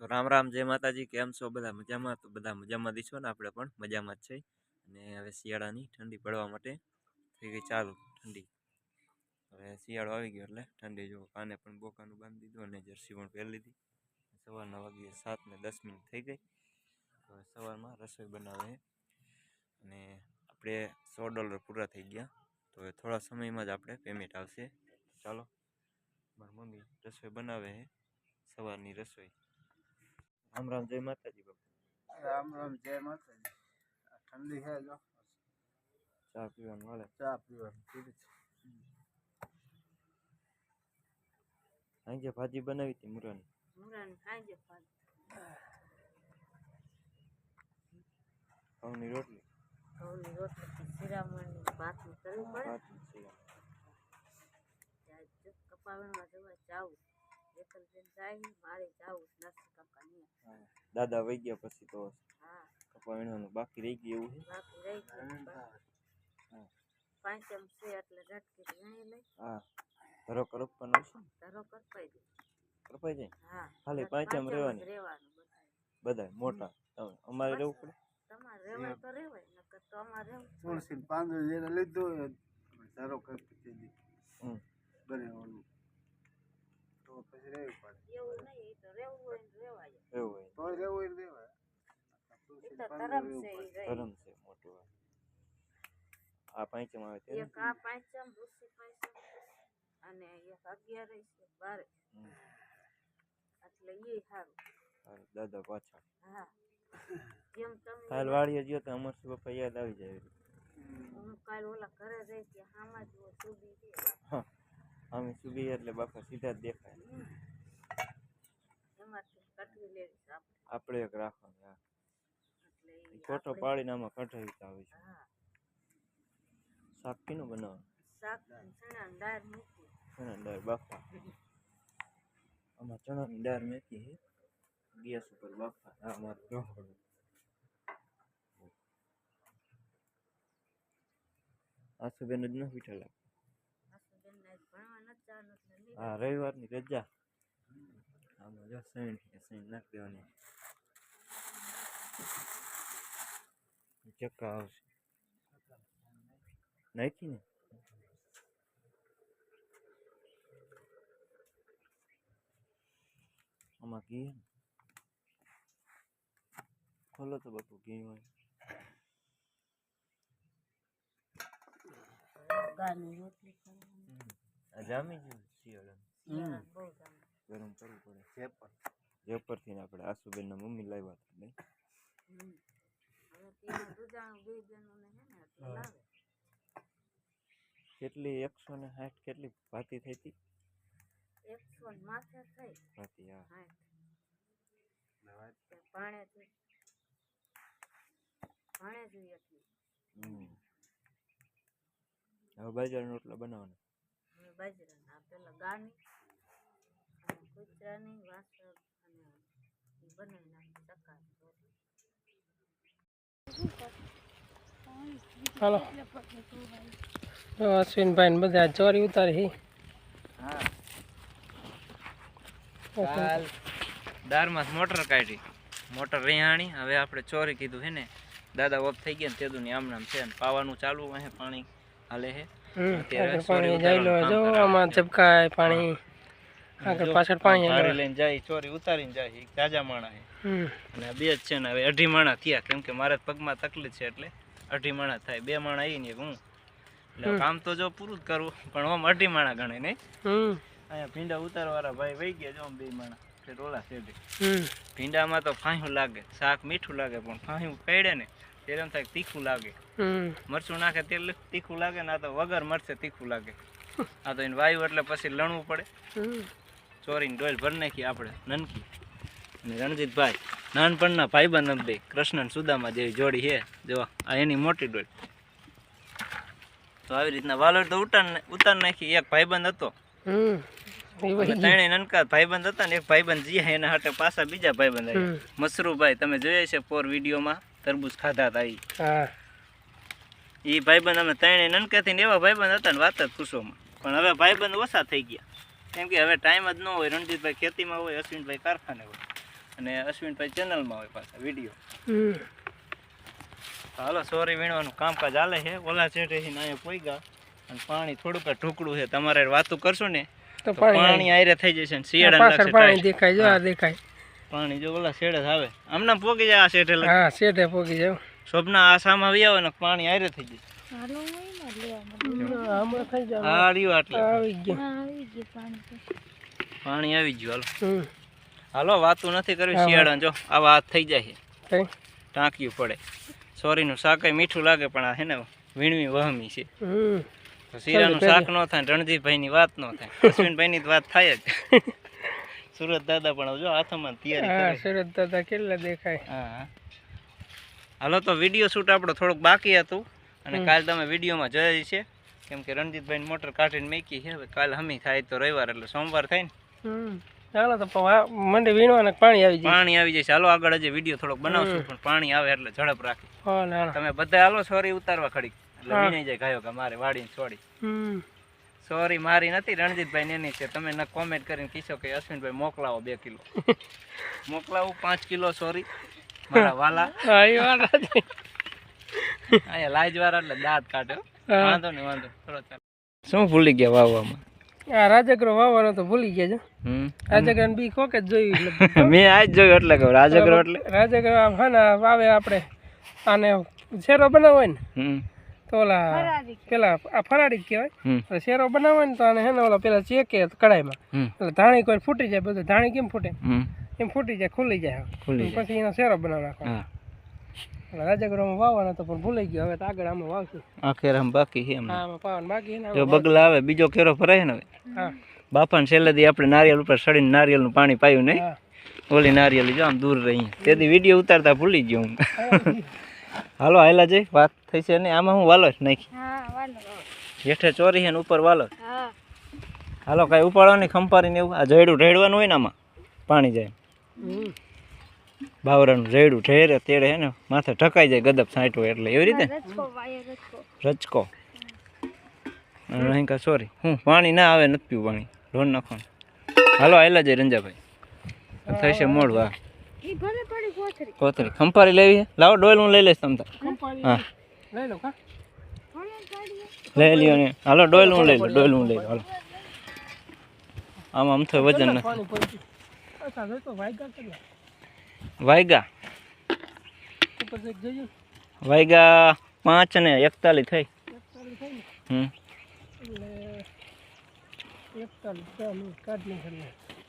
તો રામ રામ, જય માતાજી, કેમ છો? બધા મજામાં? તો બધા મજામાં દીશો ને આપણે પણ? મજામાં જ છે. અને હવે શિયાળાની ઠંડી પડવા માટે થઈ ગઈ ચાલુ ઠંડી. હવે શિયાળો આવી ગયો એટલે ઠંડી જો કાને પણ બોકાનું બાંધી દીધું અને જર્સી પણ પહેરી લીધી. સવારના વાગ્યે સાત ને દસ મિનિટ થઈ ગઈ. હવે સવારમાં રસોઈ બનાવે અને આપણે સો ડોલર પૂરા થઈ ગયા. તો હવે થોડા સમયમાં જ આપણે પેમેન્ટ આવશે. ચાલો, મારી મમ્મી રસોઈ બનાવે સવારની રસોઈ. રામ રામ જય માતાજી બાપુ. રામ રામ જય માતાજી. આ ઠંડી છે જો. ચા પીવાનું મળે ચા પીવાની પીધી છે. સાંજે ભાજી બનાવી હતી મુરાની? મુરાની ખાઈ ભાજી ઘઉંની રોટલી? ઘઉંની રોટલી શિરામણની ભાતની કરવી પડે. કપાવણમાં જવા જાવું. દાદા વહી ગયા પછી તો હા. કપા બાકી રહી ગયું એવું છે. પાંચમ છે એટલે ઝટકી વીણી લઈ. હા ધરો કરપવાનો છે ને? ધરો કરપાઈ જાય કરપાઈ જાય હા ખાલી પાંચમ રહેવાની? રહેવાનું બધાય. બધાય મોટા. અમારે રહેવું પડે? તમારે રહેવાય તો રહેવાય નકર તો અમારે રહેવું. તુલસી પાંદડું જેને લીધું ધારો કરતી દીધી હમ. બનાવવાનું તો પછી રહેવું પડે એવું નહીં એ તો રહેવું હોય ને રહેવાય જ. એવું હોય તોય રહેવું હોય ને રહેવાય તુલસી એ ને તો પાંદડું ધરમ રહેવું છે પડે. એ રહી ધરમ છે મોટું આ. આ પાંચમ આવે ત્યારે એક આ પાંચમ ઋષિ પાંચમ અને એક અગિયાર છે બાર હમ. એટલે એ સારું હારું, દાદા પાછા હા જેમ તમે કાલ વાળીએ ગયો તો અમર પપ્પા યાદ આવી જાય હું કાલ ઓલા ઘરે રહી ત્યાં હામાં જ હું સુબી છે હા અમે સુબી એટલે બાપા સીધા જ દેખાય. એમાંથી કટવી લેવી છે આપણે. આપણે એક રાખવાનું હા. એટલે ઈ ઈ ફોટો આપણે- પાડીને આમાં કઢાવી આવે છે. હા. શાક કીનું બનાવવાનું? શાક ચણા દાળ મૂકી. ચણા દાળ બાફા. આમાં ચણાની દાળ મેથી છે. ગેસ ઉપર બાફા. આ અમારું રહોડું આ સુબેન જ ન પીઠા લાગે આસુબેનને આજ ભણવા નથી જવાનું એટલે નહીં હા રવિવારની રજા. આમાં જો છે સૈણ નાખી દેવાની. ચક્કા આવશે. નાખી ને? આમાં ઘી? ખોલો તો બાપુ ઘી હોય. ગાની રોટલી જામી ગયું જામે. ગરમ કરવું પડે. જે પણ જેપરથી ને આપણે આસુબેનના મમ્મી લાવ્યા હતા નહીં કેટલી એકસો ને સાઠ કેટલી ભાતી થઈ હતી? એકસો માથે થઈ. ભાતી હા. હવે બાજરાનો રોટલો બનાવવાના. બાજરાના પેલા ગાની અને કૂતરાની વાસણ અને બનાવી નાખી હાલો. અશ્વિનભાઈ ને બધા ચોરી ઉતારી હા. કાલ દારમાં મોટર કાઢી. મોટર રેહાણી હવે આપણે ચોરી કીધું હે ને? દાદા ઓફ થઈ ગયા ને તેદું ની આમ નામ છે ને પાવાનું ચાલુ હે પાણી હાલે હે. પાણી જઈ લો જો આમાં છે. પાણી. આગળ પાછળ પાણી ભારે લઈને જાય ચોરી ઉતારીને જાય તાજા માણા અને બે જ છે ને હવે અઢી માણા થયા કેમ કે મારે પગમાં તકલીફ છે એટલે અઢી માણા થાય બે માણા આવી ને હું. એટલે કામ તો જો પૂરું જ કરવું પણ આમ અઢી માણા ગણે નહીં. અહીંયા ભીંડા ઉતારવાળા ભાઈ વહી ગયા જો આમ બે માણા રોલા છે ભીંડામાં તો ફાંહ્યું લાગે શાક મીઠું લાગે પણ ફાંહ્યું પડે ને એમ થાય તીખું લાગે. મરચું નાખે તેલ તીખું લાગે ને આ તો વગર મરચે તીખું લાગે. આ તો એને વાયુ એટલે પછી લણવું પડે. ચોરીને ડોલ ભરી નાખી આપણે નનકી. અને રણજીતભાઈ નાનપણના ભાઈબંધ બે કૃષ્ણ સુદામા જેવી જોડી છે. જો આ એની મોટી ડોલ તો આવી રીતના વાલોર તો ઉતાર ઉતાર નાખી એક ભાઈબંધ હતો. ત્રણેય નનકા ભાઈબંધ હતા ને એક ભાઈબંધ જીયા એના હાટે પાછા બીજા ભાઈબંધ મસરૂભાઈ તમે જોયા છે પોર વિડીયોમાં? તરબૂચ ખાધા હતા એ હા. ભાઈબંધ અમે ત્રણે નનકાથી ને એવા ભાઈબંધ હતા ને વાત જ પૂછોમાં પણ હવે ભાઈબંધ ઓછા થઈ ગયા. કેમ કે હવે ટાઈમ જ ન હોય રણજીતભાઈ ખેતીમાં હોય અશ્વિનભાઈ કારખાને હોય. અને અશ્વિનભાઈ ચેનલમાં હોય પાછા વીડિયો હાલો સોરી વીણવાનું કામકાજ હાલે છે. ઓલા છેઠે અહીંયા પોઈગા અને પાણી થોડુંક ઢોકળું છે. તમારે વાતું કરશો ને તો પાણી આયરે થઈ જશે શિયાળા દેખાય જો આ દેખાય. પાણી જો ઓલા શેડે જ આવે. હમણાં પોગી જાય આ શેઠે. હા શેઠે પોગી જાય સ્વપ્ન આ સામા આવી આવે ને પાણી આયરે થઈ ને જાય. પાણી આવી ગયું હાલો. હાલો વાતું નથી કરવી શિયાળા જો આવા હાથ થઈ જાય ટાંક્યું પડે. સોરીનું શાક મીઠું લાગે પણ આ હે ને વીણવી વહમી છે. હમ. શીરાનું શાક ન થાય રણજીતભાઈ ની વાત ન થાય. અશ્વિનભાઈની તો વાત થાય જ. સુરત દાદા પણ જો હાથમાં તૈયારી કરે. સુરત દાદા કેટલા દેખાય? હા હાલો તો વીડિયો શૂટ આપણો થોડુંક બાકી હતું અને. કાલ તમે વિડીયોમાં જોઈ છે. કેમ કે રણજીતભાઈ મોટર કાઢીને મેકી છે હવે કાલ હમી થાય તો રવિવાર એટલે સોમવાર થાય ને. ચાલો તો મંડે વીણવાને પાણી આવી જાય? પાણી આવી જાય હાલો આગળ હજી વીડિયો થોડોક બનાવશું પણ પાણી આવે એટલે ઝડપ રાખી. તમે બધા હાલો સોરી ઉતારવા ખડી. એટલે હા. જાય ગાયો કે મારે વાડીને છોડી. હમ. સોરી મારી નથી રણજીતભાઈ એની છે. તમે ન કોમેન્ટ કરીને કીશો કે અશ્વિનભાઈ મોકલાવો બે કિલો. મોકલાવું પાંચ કિલો સોરી મારા વાલા. અહીંયા લાજવાળા એટલે દાંત કાઢ્યો વાંધો નહીં વાંધો થોડો ચાલો શું ભૂલી ગયા વાવવામાં? આ રાજગરો વાવવાનો તો ભૂલી ગયા છો. હમ. રાજગરા બી કોક જ જોયું મેં આજ જોયું એટલે કહું રાજગરો એટલે. રાજગરો આમ હા ને વાવે આપણે. આને શેરો બનાવો હોય ને? હમ. તો ઓલા પેલા આ ફરાળી જ કહેવાય. એટલે શેરો બનાવો ને તો આને હે ને ઓલા પેલા ચેકે કડાઈમાં એટલે ધાણી કોઈ ફૂટી જાય બધું ધાણી કેમ ફૂટે? એમ ફૂટી જાય ખુલી જાય ખુલ્લી પછી એનો શેરો બનાવી નાખવાનો. એટલે તો પણ ભૂલાઈ ગયો. હવે તો આગળ આમાં વાવશું. આ ખેરામાં બાકી છે એમ હા આમાં પાવાનું બાકી છે જો બગલા આવે બીજો કેરો ફરાય ને હવે. હા. બાપાને છેલ્લેથી આપણે નારિયેલ ઉપર સડીને નારિયેલનું પાણી પાયું નહીં. ઓલી નારિયેલ જો આમ દૂર રહી. તેથી વીડિયો ઉતારતા ભૂલી ગયો હા. હાલો હાલા જઈ. વાત થઈ છે ને? આમાં હું વાલો જ નાખી. હા હેઠે ચોરી છે ને ઉપર વાલો. હા. હાલો કાંઈ ઉપાડવાની ખંપારીને એવું. આ જયડું ઢેડવાનું હોય ને આમાં પાણી જાય. બાવરાનું જયડું ઢેરે તેડે હે ને માથે ઢકાઈ જાય ગદબ સાંટવું એટલે એવી રીતે? રચકો રહીકા સોરી. હું પાણી ના આવે નથી પીવું પાણી. ઢોર નાખવાનું. હાલો આયલા જાય રંજાભાઈ. થશે મોડું વાહ ઈ ભલે પડી કોથરી કોતરી ખંપારી લેવી છે? લાવો ડોલ હું લઈ લઈશ તમ તાર કંપાળી હા. લઈ લો કા? ભલે કાઢીએ લઈ લ્યો ને. હાલો ડોલ હું લઈ લઉં ડોલ હું લઈ લઉં હાલો. આમાં આમ તો વજન નથી. પાણી પડી અચ્છા જો તો વાયગા કર્યા. વાયગા? ઉપર જઈ જોયું વાયગા પાંચ ને એકતાલીસ થઈ. એકતાલીસ થઈ ને? હમ. એટલે એકતાલીસ ચાર મિનિટ કાઢી નાખે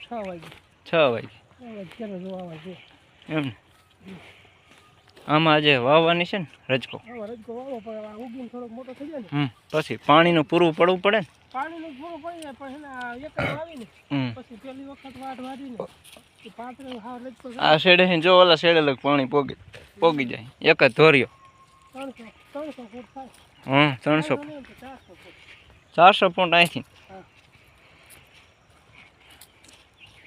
છ વાગે. એમ. આમાં આજે વાવવાની છે ને રજકો. પછી પાણીનું પૂરું પડવું પડે ને. પાણીનું પૂરું પડી જાય પણ એક વાવીને પછી પેલી વખત વાટ વાળીને એ પાંત્રીસ હાવ રજકો આ શેડે જો ઓલા શેડે લગ પાણી પોગી પોગી જાય. એક જ ધોર્યો. હમ ત્રણસો ચારસો ફૂટ. અહીંથી.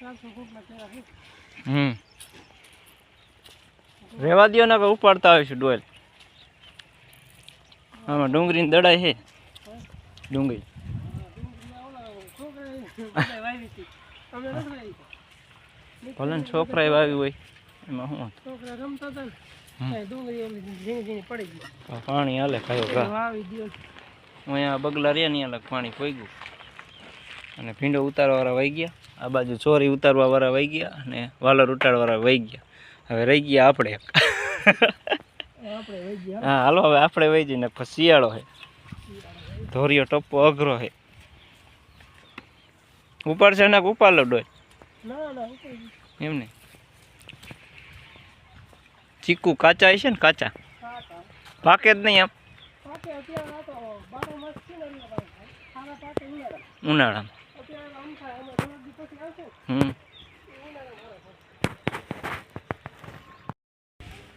ચારસો છે. હમ. રેવા દ્યો ને ઉપાડતા આવીશું ડોલ. આમાં ડુંગળીની દડાઈ છે. ડુંગળી. છોકરા ભલે ને છોકરાએ વાવી હોય, એમાં શું? છોકરા પાણી હાલે, ખાયો હું અહીંયા બગલા રહ્યા નહીં અલગ પાણી પોઈ અને ભીંડો ઉતારવાવાળા વહી ગયા. આ બાજુ ચોરી ઉતારવાવાળા વહી ગયા અને વાલર ઉટાડવાવાળા વહી ગયા. હવે રહી ગયા આપણે. હા હાલો હવે આપણે વહી જઈને શિયાળો છે ધોરિયો ટપ્પો અઘરો છે ઉપાડશે ને ઉપાડ લો ડોય. એમ નહીં. ચીકુ કાચા છે ને કાચા? પાકે જ નહીં ઉનાળા ઉનાળામાં.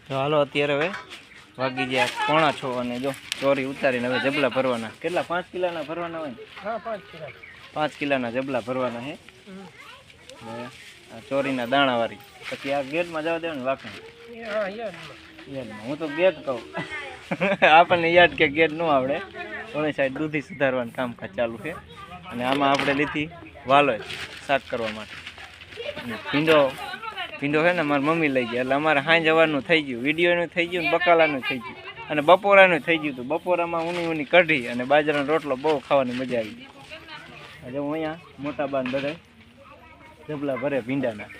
તો હાલો અત્યારે હવે વાગી ગયા પોણા છો અને જો ચોરી ઉતારીને હવે જબલા ભરવાના. કેટલા? પાંચ કિલાના ભરવાના હોય હા પાંચ કિલો. પાંચ કિલાના જબલા ભરવાના આ ચોરીના દાણાવાળી. પછી આ ગેટમાં જવા દેવાનું વાંકણ? હા હું તો ગેટ કહું. આપણને યાદ કે ગેટ ન આવડે. થોડી સાઈડ દૂધી સુધારવાનું કામકાજ ચાલુ છે. અને આમાં આપણે લીધી વાલોય સાફ કરવા માટે. ભીંડો ભીંડો છે ને મારી મમ્મી લઈ ગયા એટલે અમારે સાંજ જવાનું થઈ ગયું વિડીયોનું થઈ ગયું બકાલાનું થઈ ગયું. અને બપોરાનું થઈ ગયું હતું બપોરામાં ઊની ઊની કઢી અને બાજરાનો રોટલો બહુ ખાવાની મજા આવી ગઈ. આજે હું અહીંયા મોટા બાન બધા જબલા ભરે ભીંડાના.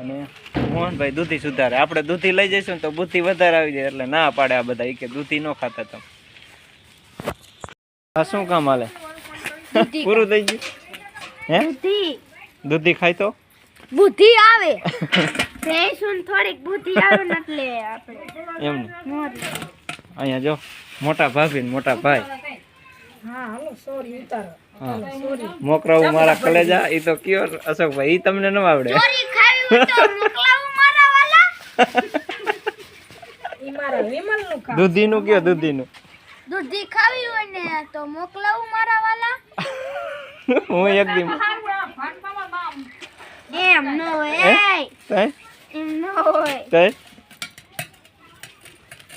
અને મોહનભાઈ દૂધી સુધારે. આપણે દૂધી લઈ જઈશું તો બુદ્ધિ વધારે આવી જાય એટલે ના પાડે આ બધા. એ કે દૂધી ન ખાતા તમે. આ શું કામ હાલે? પૂરું થઈ ગયું? હે? બુદ્ધિ. દૂધી ખાય તો? બુદ્ધિ આવે. ભેંસુન થોડીક બુદ્ધિ આવે ને એટલે આપણે એમ ને? અહીંયા જો મોટા ભાભી ને મોટા ભાઈ. હા હાલો સોરી ઉતારો. હા. મોકરાવું મારા કલેજા એ તો કયો અશોકભાઈ એ તમને ન આવડે. ચોરી ખાવી તો મોકલાવું મારા વાલા. ઈ મારા વિમલનું કામ દૂધીનું કયો દૂધીનું? દૂધી ખાવી હોય ને તો મોકલાવું મારા વાલા. હું એક દી એમ ન હોય તય એમ ન હોય. તય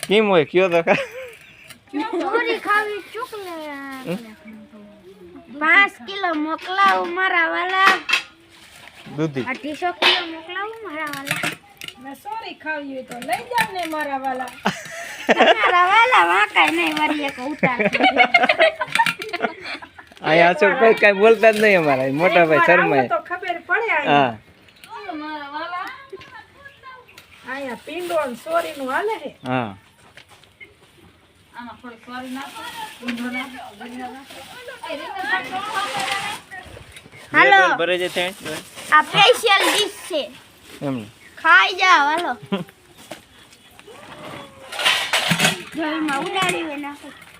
કેમ હોય? કયો તો ચોરી ખાવી ચૂકલે પાંચ કિલો મોકલાવું મારા વાલા. દૂધી. અઢીસો કિલો મોકલાવું મારા વાલા. ને સોરી ખાવી હોય તો લઈ જાવ ને મારા વાલા. મારા વાલા વાંકાય નહીં વળી એક ઉતાર. અહીંયા અશોકભાઈ કઈ બોલતા જ નહીં અમારા. મોટા ભાઈ શર્મા તો ખબર પડે હા. અહીંયા પીંડો ને સોરી નું હાલે છે હા હાલો. ભરે છે આ સ્પેશિયલ ડીશ છે. ખાઈ જાવ હાલો. ઉડાડી નાખો.